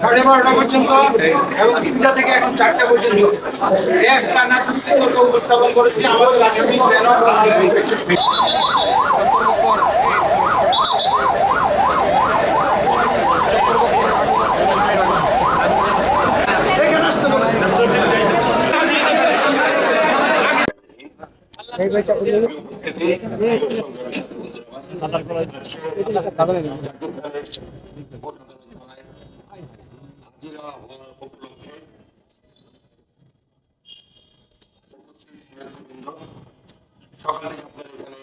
সাড়ে বারোটা পর্যন্ত এবং তিনটা থেকে এখন চারটা পর্যন্ত। এক টানা বিতর্ক উপস্থাপন করেছি, আমাদের আসামি কেন হাজিরা হওয়ার উপলক্ষে সকাল থেকে আপনারা এখানে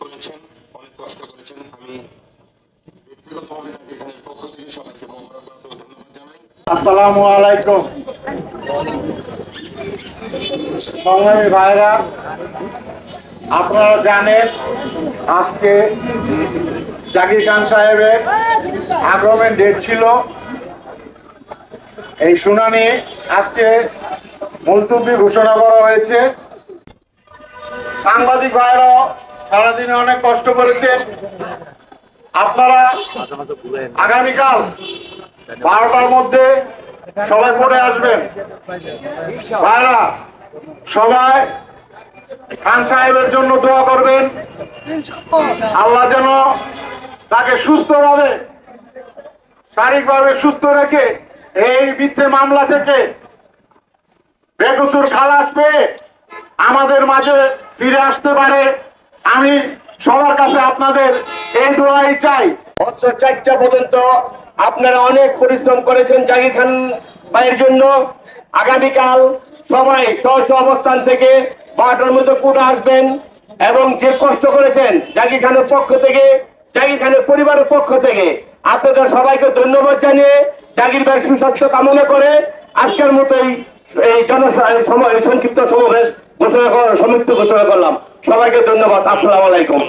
করেছেন, অনেক কষ্ট করেছেন। আমি আসসালামু আলাইকুম। সংগ্রামী ভাইরা, আপনারা জানেন আজকে জাকির খান সাহেবের আগমনের ডেট ছিল এই শুনানি আজকে মুলতুবি ঘোষণা করা হয়েছে। সাংবাদিক ভাইরাও সারাদিনে অনেক কষ্ট করেছেন আপনারা আগামীকাল বারোটার মধ্যে সবাই পড়ে আসবেন। ভাইরা, সবাই খান সাহেবের জন্য দোয়া করবেন। আল্লাহ যেন তাকে সুস্থভাবে, শারীরিকভাবে সুস্থ রেখে এই মিথ্যে মামলা থেকে বেকসুর খালাস পেয়ে আমাদের মাঝে ফিরে আসতে পারে। আমি সবার কাছে আপনাদের এই দোয়াই চাই। বছর চারটা পর্যন্ত আপনারা অনেক পরিশ্রম করেছেন জাহির খান ভাইয়ের জন্য। আগামীকাল সবাই স্ব অবস্থান থেকে বারোটার মধ্যে কোর্টে আসবেন এবং যে কষ্ট করেছেন জাকির খানের পক্ষ থেকে জাকির খানের পরিবারের পক্ষ থেকে আপনাদের সবাইকে ধন্যবাদ জানিয়ে জাগির ভাই সুস্বাস্থ্য কামনা করে আজকের মতোই এই জন সংক্ষিপ্ত সমাবেশ ঘোষণা সমাপ্ত ঘোষণা করলাম। সবাইকে ধন্যবাদ। আসসালাম আলাইকুম।